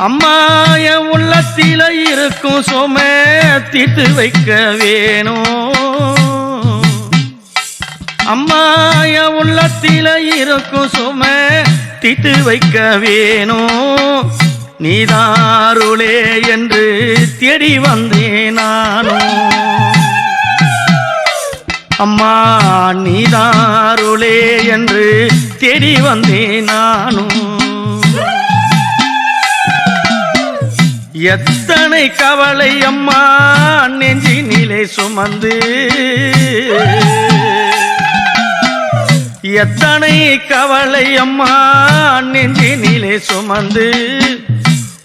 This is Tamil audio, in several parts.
அம்மா என் உள்ளத்தில இருக்கும் சும தீர்த்து வைக்க வேணும். அம்மா என் உள்ளத்தில இருக்கும் சும தீர்த்து வைக்க வேணும். நீதாருளே என்று தேடி வந்தேன் நானும். அம்மா நீதாருளே என்று தேடி வந்தேன் நானும். எத்தனை கவலை அம்மா? நெஞ்சினிலே சுமந்து. எத்தனை கவலை அம்மா? நெஞ்சினிலே சுமந்து.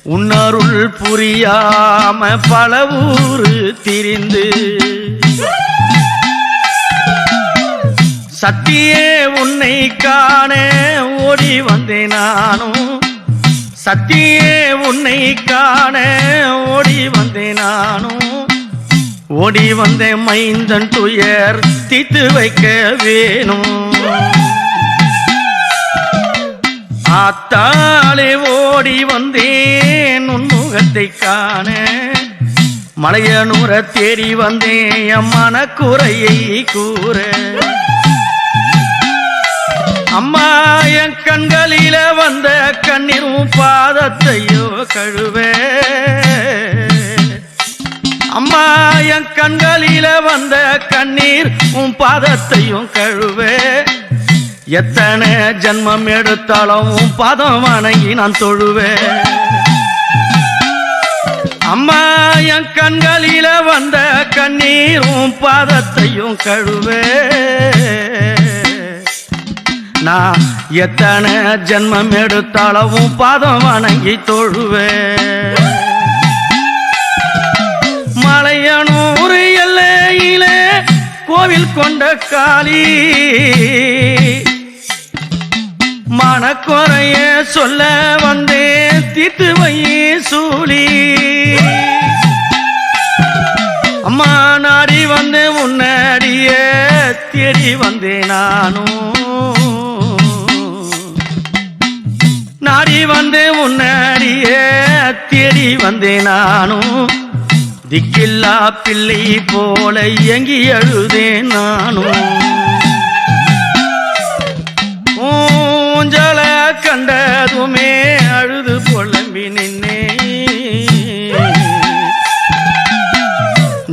உன்னருள் புரியாம பல ஊரு திரிந்து. சத்தியே உன்னை காண ஓடி வந்தேன் நானும். சத்தியே உன்னை காண ஓடி வந்தேன் நானும். ஓடி வந்தேன் மைந்தன் துயர் தீத்து வைக்க வேணும். ஆத்தாலே ஓடி வந்தேன் உன் முகத்தை காண. மலையனூர தேடி வந்தேன் என் மனக்குறையை கூற. அம்மா என் கண்களில வந்த கண்ணீரும் பாதத்தையோ கழுவே. அம்மா என் கண்களில வந்த கண்ணீர் உன் பாதத்தையும் கழுவே. எத்தனை ஜன்மம் எடுத்தாலும் உன் பாதம் வணங்கி நான் தொழுவேன் அம்மா என் கண்களில வந்த கண்ணீர் உன் பாதத்தையும் கழுவே. நான் எத்தனை ஜென்மம் எடுத்தாலும் பாதம் வணங்கி தொழுவேன் மலையனூர் எல்லையிலே கோவில் கொண்ட காளி. மனக்குறைய சொல்ல வந்தேன் தீர்த்து வையே சூழி அம்மா நாடி வந்து முன்னாடிய தேடி வந்தேன் நானும் வந்து முன்னாடியே தேடி வந்தேன் நானும். திக்கில்லா பிள்ளை போல இயங்கி அழுதேன் நானும். ஊஞ்சல கண்டதுமே அழுது புலம்பி நின்னே.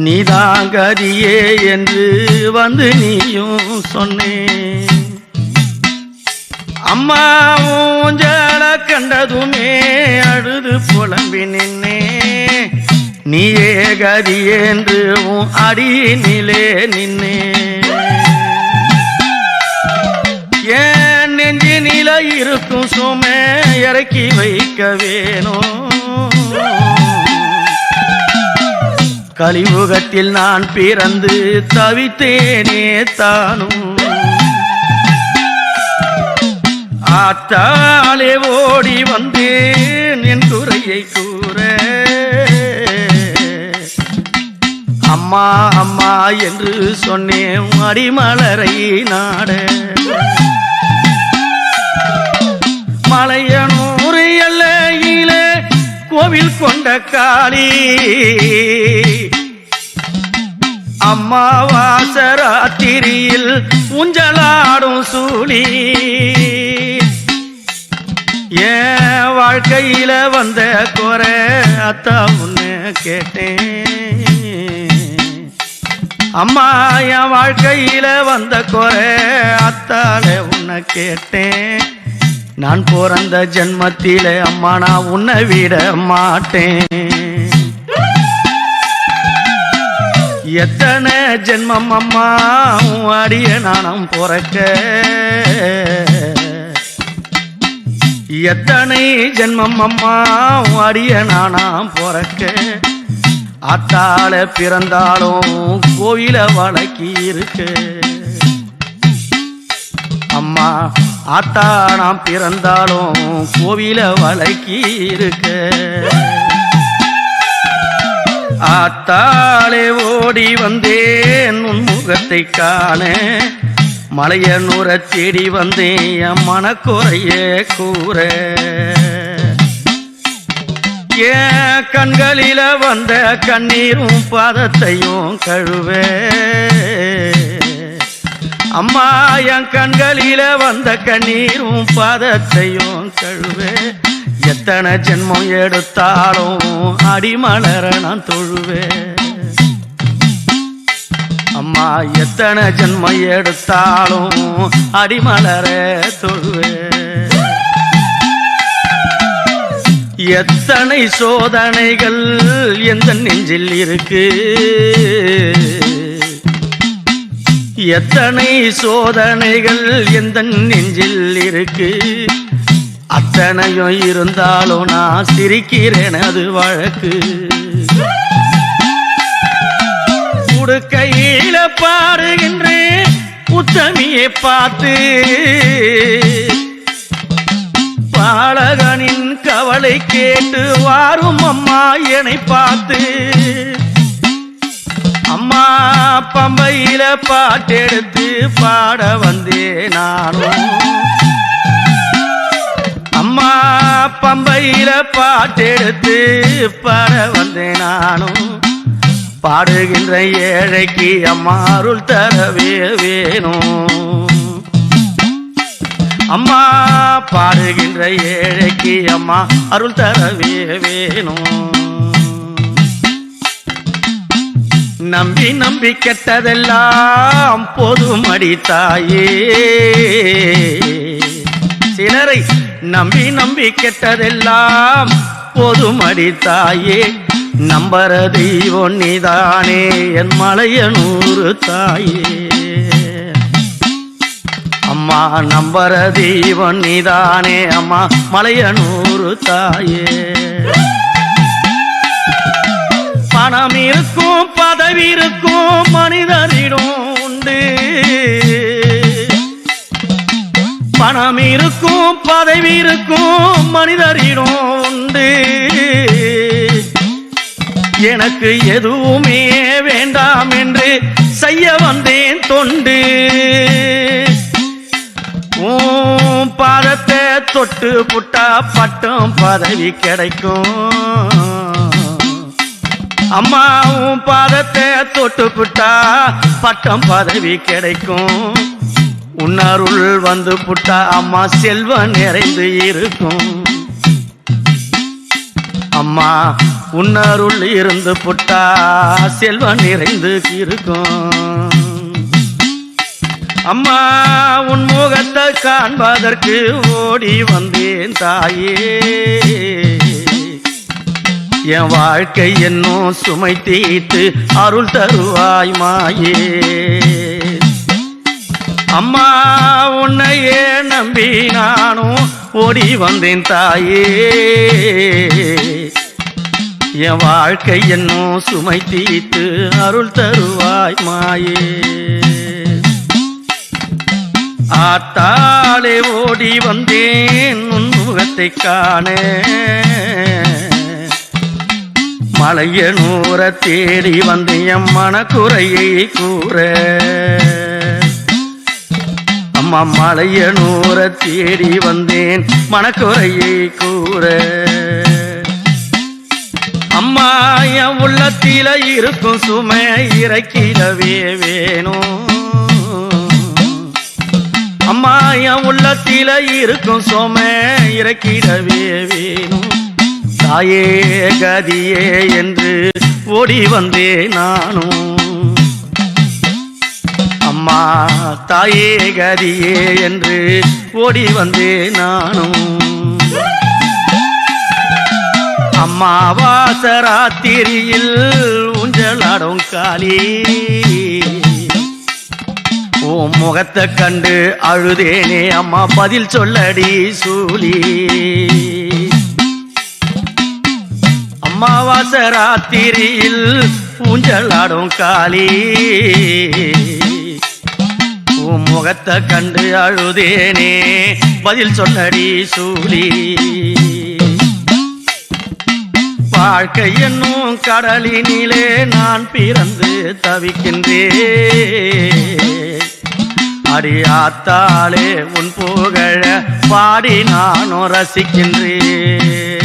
நீதாங்கதியே என்று வந்து நீயும் சொன்னேன் அம்மா ஊஞ்சல கண்டதுமே அழுது புலம்பி நின்னே. நீயே கதி என்று உன் அடியினிலே நின்னே. ஏன் நெஞ்சி நில இருக்கும் சுமை இறக்கி வைக்க வேணும் கலியுகத்தில் நான் பிறந்து தவித்தேனே தானும். ஆத்தாலே ஓடி வந்தேன் என் குறையை கூற. அம்மா அம்மா என்று சொன்னேன் அடிமலரை நாட. மலையனூர் எல்லையிலே கோவில் கொண்ட காளி. அம்மாவாசராத்திரியில் ஊஞ்சலாடும் சூழி. என் வாழ்க்கையில வந்த குறை அத்தா உன்னை கேட்டேன். அம்மா என் வாழ்க்கையில வந்த குறை அத்தால உன்னை கேட்டேன். நான் பிறந்த ஜென்மத்தில அம்மா நான் உன்னை விட மாட்டேன். எத்தனை ஜென்மம் அம்மா அடிய நானும் பிறக்க. எத்தனை ஜென்மம் அம்மா அடிய நானாம் பிறக்க. அத்தால பிறந்தாலும் கோயில வழக்கி இருக்கு. அம்மா ஆத்தா நாம் பிறந்தாலும் கோவில வழக்கி இருக்க. ஆத்தாளே ஓடி வந்தேன் உன் முகத்தை காண மலையனூர தேடி வந்தேன் என் மனக்குறைய கூற. ஏன் கண்களில வந்த கண்ணீரும் பாதத்தையும் கழுவே. அம்மா என் கண்களில வந்த கண்ணீரும் பாதத்தையும் கழுவே. எத்தனை ஜென்மம் எடுத்தாலும் அடிமலர நான் தொழுவேன் எத்தனை ஜென்ம எடுத்தாலும் அடிமலர தொழுவேன் எத்தனை சோதனைகள் எந்த நெஞ்சில் இருக்கு? எத்தனை சோதனைகள் எந்த நெஞ்சில் இருக்கு? அத்தனையும் இருந்தாலும் நான் சிரிக்கிறேன் அது வழக்கு. உடுக்கையில பாடுகின்றேன் உத்தமியை பார்த்து. பாலகனின் கவலை கேட்டு வாரும் அம்மா என்னை பார்த்து. அம்மா பம்பையில பாட்டெடுத்து பாட வந்தே நானும் அம்மா பம்பையில பாட்டெடுத்து பாட வந்தேன் நானும் பாடுகின்ற ஏழைக்கு அம்மாருள் தரவே வேணும். அம்மா பாடுகின்ற ஏழைக்கு அம்மா அருள் தரவே வேணும். நம்பி நம்பி கெட்டதெல்லாம் போதுமடி தாயே. சிலரை நம்பி நம்பி கெட்டதெல்லாம் போதுமடி தாயே. நம்பர தெய்வம் நீதானே என் மலைய நூறு தாயே. அம்மா நம்பர தெய்வம் நீதானே அம்மா மலைய நூறு தாயே. பணம் இருக்கும் பதவி இருக்கும் மனிதரிடம் உண்டு. பணம் இருக்கும் பதவி இருக்கும் மனிதரிடம் உண்டு. எனக்கு எதுவுமே வேண்டாம் என்று செய்ய வந்தேன் தொண்டு. உன் பாதத்தை தொட்டு புட்டா பட்டம் பதவி கிடைக்கும். அம்மா உன் பாதத்தை தொட்டு புட்டா பட்டம் பதவி கிடைக்கும். உன்னருள் வந்து புட்டா அம்மா செல்வம் நிறைந்து இருக்கும். அம்மா உன்னருள் இருந்து புட்டா செல்வம் நிறைந்து இருக்கும் அம்மா உன் முகத்தை காண்பதற்கு ஓடி வந்தேன் தாயே. என் வாழ்க்கை என்னும் சுமை தீட்டு அருள் தருவாய் மாயே. அம்மா உன்னையே நம்பி நானும் ஓடி வந்தேன் தாயே. என் வாழ்க்கை என்னும் சுமை தீத்து அருள் தருவாய் மாயே. ஆத்தாலே ஓடி வந்தேன் உன் முகத்தை காண. மலைய நூற தேடி வந்து என் மனக்குறையை கூற. அம்மா மலைய நூற தேடி வந்தேன் மனக்குறையை கூற. அம்மா என் உள்ளத்தில இருக்கும் சுமை இறக்கிடவே வேணும். அம்மா என் உள்ளத்தில இருக்கும் சுமை இறக்கிடவே வேணும். தாயே கதியே என்று ஓடி வந்தே நானும். அம்மா தாயே கதியே என்று ஓடி வந்தே நானும். அம்மாவாசராத்திரியில் ஊஞ்சலாடும் காளி. உன் முகத்தை கண்டு அழுதேனே அம்மா பதில் சொல்லடி சூழி அம்மாவாசை ராத்திரியில் ஊஞ்சலாடும் காளி. உன் முகத்தை கண்டு அழுதேனே பதில் சொன்னடி சூழி வாழ்க்கை என்னும் கடலினிலே நான் பிறந்து தவிக்கின்றேன். அடியாத்தாளே உன் புகழ பாடி நானும் ரசிக்கின்றேன்.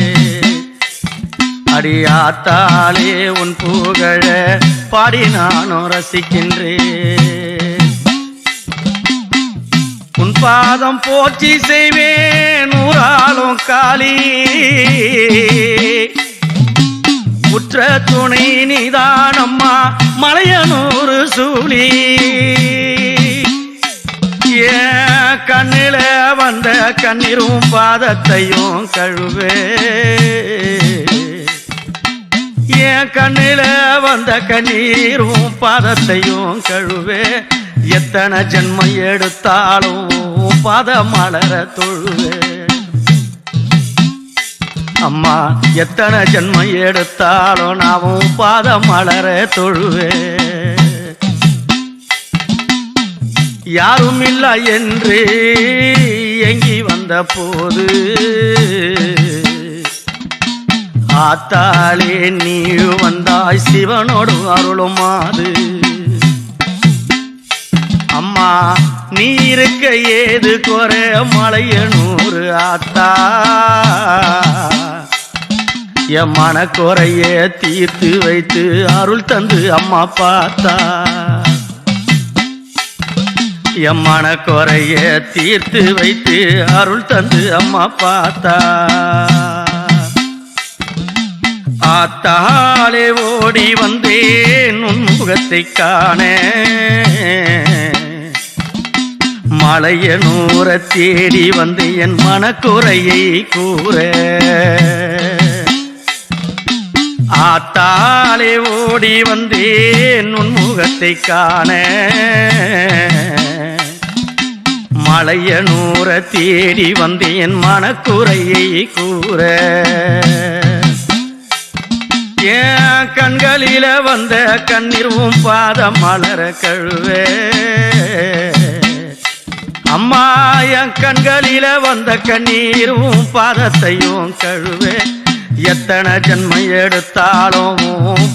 அடியாத்தாலே உன் புகழ பாடி நானும் ரசிக்கின்றேன். உன் பாதம் போற்றி செய்வேன் நூறாலும் காளி உற்ற துணை நிதானம்மா மலையனூறு சூழி. ஏ கண்ணில வந்த கண்ணீரும் பாதத்தையும் கழுவே. என் கண்ணில வந்த கண்ணீரும் பாதத்தையும் கழுவே. எத்தனை ஜென்மம் எடுத்தாலும் பாத மலர தொழுவே. அம்மா எத்தனை ஜென்மம் எடுத்தாலும் நாமும் பாத மலர தொழுவே யாரும் இல்லை என்று எங்கி வந்த போது ஆத்தாளே நீ வந்தாய் சிவனோடு அருளுமாறு. அம்மா நீ இருக்க ஏது குறை மலையனூறு ஆத்தா. என் மனக்குறைய தீர்த்து வைத்து அருள் தந்து அம்மா பார்த்தா. என் மனக்குறைய தீர்த்து வைத்து அருள் தந்து அம்மா பார்த்தா. ஆத்தாலே ஓடி வந்தேன் உன் முகத்தை காண மலைய நூற தேடி வந்து என் மனக்குறையை கூற ஆத்தாலே ஓடி வந்தேன் உன் முகத்தை காண. மலைய நூற தேடி வந்தேன் என் மனக்குறையை கூற. என் கண்களில வந்த கண்ணீரும் பாதம் மலர கழுவே. அம்மா என் கண்களில வந்த கண்ணீரும் பாதத்தையும் கழுவே. எத்தனை ஜென்மம் எடுத்தாலும்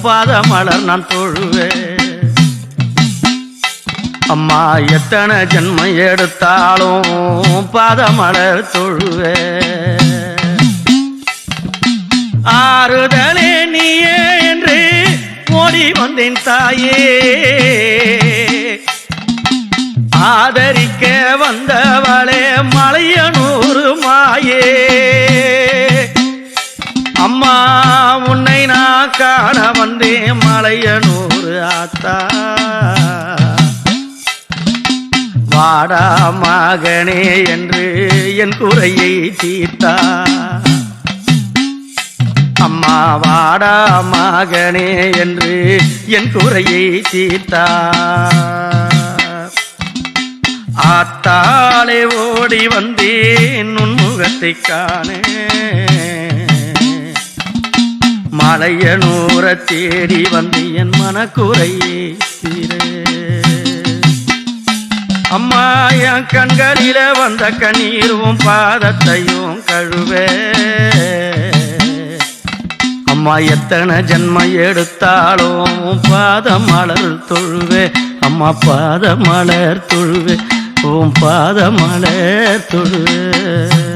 பாதமலர் நான் தொழுவேன். அம்மா எத்தனை ஜென்மம் எடுத்தாலும் பாதமலர் தொழுவேன். ஆறுதலே நீயே என்று ஓடி வந்தேன் தாயே. ஆதரிக்க வந்தவளே மலையனூறு மாயே. உன்னை நான் காண வந்தேன் மலையனூறு ஆத்தா. வாடா மகனே என்று என் குறையை தீர்த்தா. அம்மா வாடா மகனே என்று என் குறையை தீர்த்தா. ஆத்தாலே ஓடி வந்தேன் உன் முகத்தை காண மலையனூர தேடி வந்து என் மனக்குறையே தீர. அம்மா என் கண்களில வந்த கண்ணீரும் பாதத்தையும் கழுவே. அம்மா எத்தனை ஜென்ம எடுத்தாலும் பாத மலர் தொழுவே. அம்மா பாத மலர் தொழுவே. உன் பாத மலர் தொழுவே.